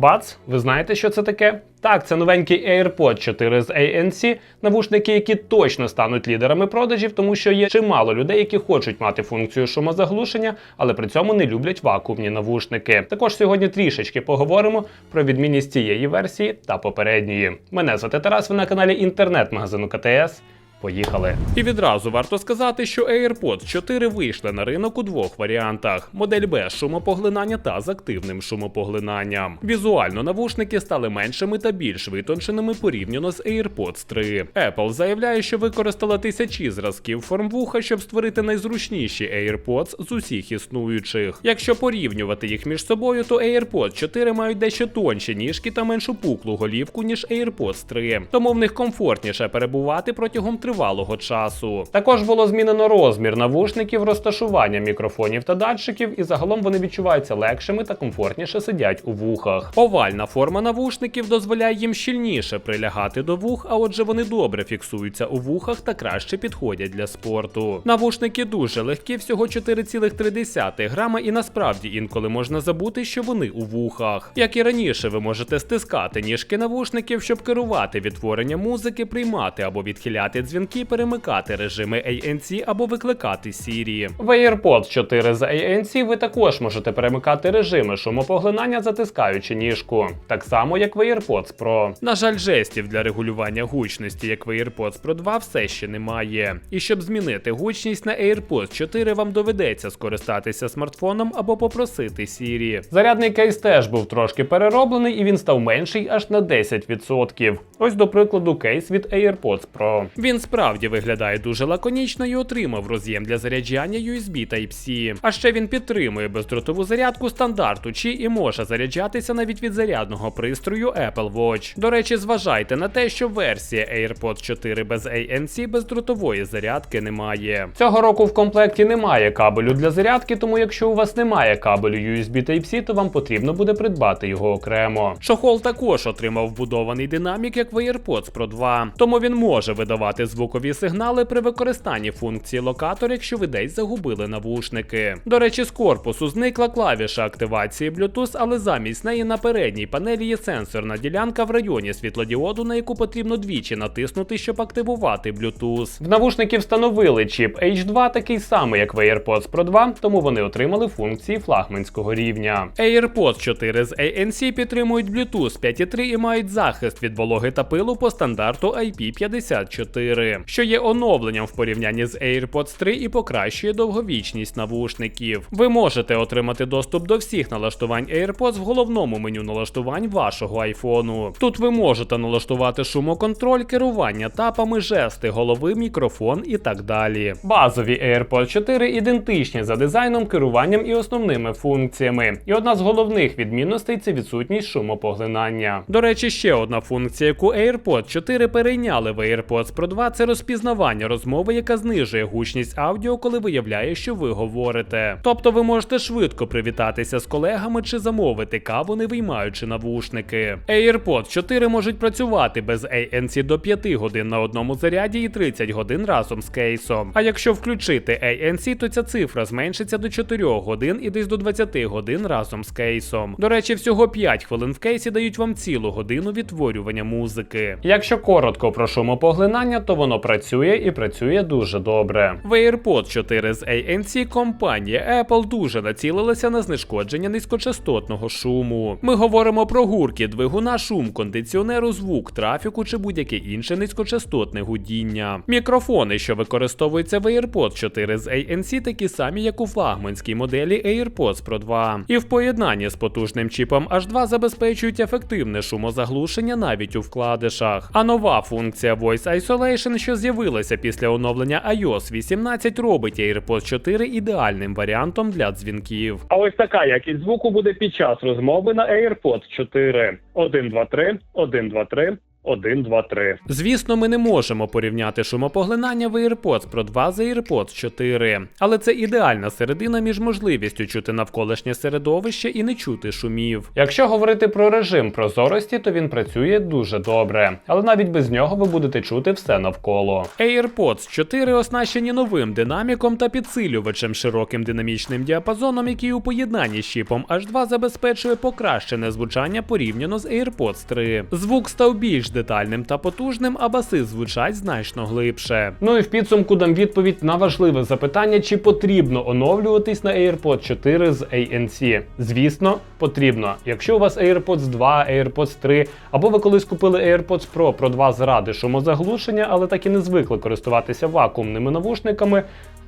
Бац, ви знаєте, що це таке? Так, це новенький AirPod 4 з ANC, навушники, які точно стануть лідерами продажів, тому що є чимало людей, які хочуть мати функцію шумозаглушення, але при цьому не люблять вакуумні навушники. Також сьогодні трішечки поговоримо про відмінність цієї версії та попередньої. Мене звати Тарас, ви на каналі інтернет-магазину КТС. Поїхали. І відразу варто сказати, що AirPods 4 вийшли на ринок у двох варіантах: модель без шумопоглинання та з активним шумопоглинанням. Візуально навушники стали меншими та більш витонченими порівняно з AirPods 3. Apple заявляє, що використала тисячі зразків форм-вуха, щоб створити найзручніші AirPods з усіх існуючих. Якщо порівнювати їх між собою, то AirPods 4 мають дещо тонші ніжки та меншу пуклу голівку, ніж AirPods 3, тому в них комфортніше перебувати протягом тривалого часу. Також було змінено розмір навушників, розташування мікрофонів та датчиків, і загалом вони відчуваються легшими та комфортніше сидять у вухах. Овальна форма навушників дозволяє їм щільніше прилягати до вух, а отже вони добре фіксуються у вухах та краще підходять для спорту. Навушники дуже легкі, всього 4,3 грама, і насправді інколи можна забути, що вони у вухах. Як і раніше, ви можете стискати ніжки навушників, щоб керувати відтворенням музики, приймати або відхиляти дзвінки, перемикати режими ANC або викликати Siri. В AirPods 4 з ANC ви також можете перемикати режими шумопоглинання, затискаючи ніжку, так само як в AirPods Pro. На жаль, жестів для регулювання гучності, як в AirPods Pro 2, все ще немає. І щоб змінити гучність на AirPods 4, вам доведеться скористатися смартфоном або попросити Siri. Зарядний кейс теж був трошки перероблений, і він став менший аж на 10%. Ось до прикладу, кейс від AirPods Pro. Він справді виглядає дуже лаконічно і отримав роз'єм для заряджання USB Type-C. А ще він підтримує бездротову зарядку стандарту Qi і може заряджатися навіть від зарядного пристрою Apple Watch. До речі, зважайте на те, що версія AirPods 4 без ANC бездротової зарядки немає. Цього року в комплекті немає кабелю для зарядки, тому якщо у вас немає кабелю USB Type-C, то вам потрібно буде придбати його окремо. Чохол також отримав вбудований динамік, як в AirPods Pro 2, тому він може видавати звукові сигнали при використанні функції локатор, якщо ви десь загубили навушники. До речі, з корпусу зникла клавіша активації Bluetooth, але замість неї на передній панелі є сенсорна ділянка в районі світлодіоду, на яку потрібно двічі натиснути, щоб активувати Bluetooth. В навушники встановили чіп H2, такий самий, як в AirPods Pro 2, тому вони отримали функції флагманського рівня. AirPods 4 з ANC підтримують Bluetooth 5.3 і мають захист від вологи та пилу по стандарту IP54, що є оновленням в порівнянні з AirPods 3 і покращує довговічність навушників. Ви можете отримати доступ до всіх налаштувань AirPods в головному меню налаштувань вашого айфону. Тут ви можете налаштувати шумоконтроль, керування тапами, жести голови, мікрофон і так далі. Базові AirPods 4 ідентичні за дизайном, керуванням і основними функціями. І одна з головних відмінностей це відсутність шумопоглинання. До речі, ще одна функція, яку AirPods 4 перейняли в AirPods Pro 2, це розпізнавання розмови, яка знижує гучність аудіо, коли виявляє, що ви говорите. Тобто ви можете швидко привітатися з колегами чи замовити каву, не виймаючи навушники. AirPods 4 можуть працювати без ANC до 5 годин на одному заряді і 30 годин разом з кейсом. А якщо включити ANC, то ця цифра зменшиться до 4 годин і десь до 20 годин разом з кейсом. До речі, всього 5 хвилин в кейсі дають вам цілу годину відтворювання музики. Якщо коротко про шумопоглинання, то воно працює і працює дуже добре. В AirPods 4 з ANC компанія Apple дуже націлилася на знешкодження низькочастотного шуму. Ми говоримо про гурки, двигуна, шум, кондиціонеру, звук, трафіку чи будь-яке інше низькочастотне гудіння. Мікрофони, що використовуються в AirPods 4 з ANC, такі самі, як у флагманській моделі AirPods Pro 2. І в поєднанні з потужним чіпом H2 забезпечують ефективне шумозаглушення навіть у вкладишах. А нова функція Voice Isolation, що з'явилася після оновлення iOS 18, робить AirPods 4 ідеальним варіантом для дзвінків. А ось така якість звуку буде під час розмови на AirPods 4. 1, 2, 3, 1, 2, 3, 1, 2, 3. Звісно, ми не можемо порівняти шумопоглинання в AirPods Pro 2 з AirPods 4, але це ідеальна середина між можливістю чути навколишнє середовище і не чути шумів. Якщо говорити про режим прозорості, то він працює дуже добре, але навіть без нього ви будете чути все навколо. AirPods 4 оснащені новим динаміком та підсилювачем широким динамічним діапазоном, який у поєднанні з чіпом H2 забезпечує покращене звучання порівняно з AirPods 3. Звук став більш детальним та потужним, а баси звучать значно глибше. Ну і в підсумку дам відповідь на важливе запитання, чи потрібно оновлюватись на AirPods 4 з ANC. Звісно, потрібно. Якщо у вас AirPods 2, AirPods 3, або ви колись купили AirPods Pro Pro 2 заради шумозаглушення, але так і не звикли користуватися вакуумними навушниками,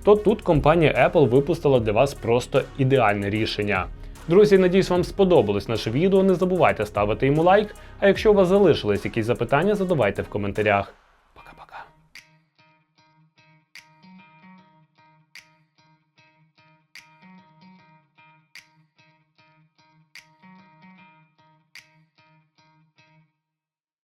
то тут компанія Apple випустила для вас просто ідеальне рішення. Друзі, надіюсь, вам сподобалось наше відео. Не забувайте ставити йому лайк. А якщо у вас залишились якісь запитання, задавайте в коментарях.